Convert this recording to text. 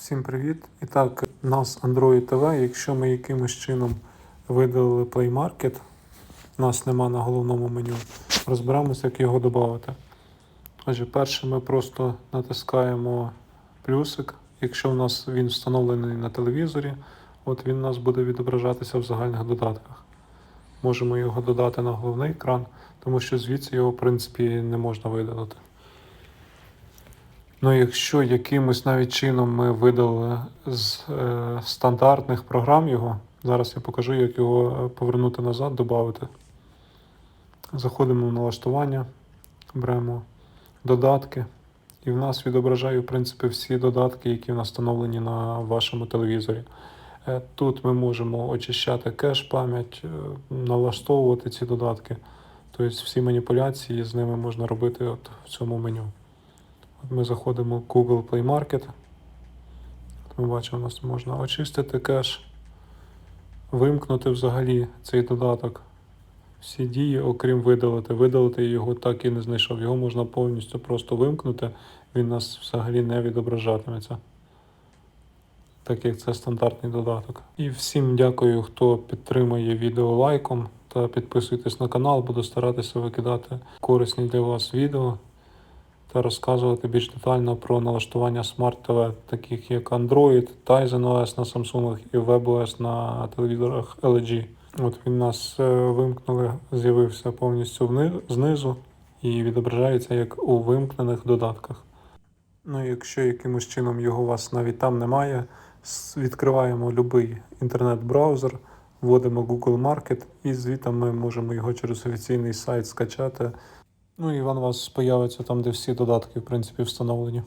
Всім привіт! І так, у нас Android TV. Якщо ми якимось чином видалили Play Market, нас нема на головному меню, розберемося, як його додати. Отже, перше ми просто натискаємо плюсик. Якщо в нас він встановлений на телевізорі, от він у нас буде відображатися в загальних додатках. Можемо його додати на головний екран, тому що звідси його, в принципі, не можна видалити. Ну, якщо якимось навіть чином ми видали з е, стандартних програм його, зараз я покажу, як його е, повернути назад, додати. Заходимо в налаштування, беремо додатки, і в нас відображає, в принципі, всі додатки, які встановлені на вашому телевізорі. Е, Тут ми можемо очищати кеш, пам'ять, е, налаштовувати ці додатки. Тобто всі маніпуляції з ними можна робити от в цьому меню. Ми заходимо в Google Play Market. Ми бачимо, у нас можна очистити кеш, вимкнути взагалі цей додаток. Всі дії, окрім видалити. Видалити його так і не знайшов. Його можна повністю просто вимкнути, він нас взагалі не відображатиметься. Так як це стандартний додаток. І всім дякую, хто підтримує відео лайком та підписуйтесь на канал. Буду старатися викидати корисні для вас відео та розказувати більш детально про налаштування Smart TV, таких як Android, Tizen OS на Samsung і WebOS на телевізорах LG. От він нас е, вимкнули, з'явився повністю знизу і відображається як у вимкнених додатках. Ну, якщо якимось чином його у вас навіть там немає, відкриваємо будь-який інтернет-браузер, вводимо Google Market і звідти ми можемо його через офіційний сайт скачати. Ну і він у вас появиться там, де всі додатки, в принципі, встановлені.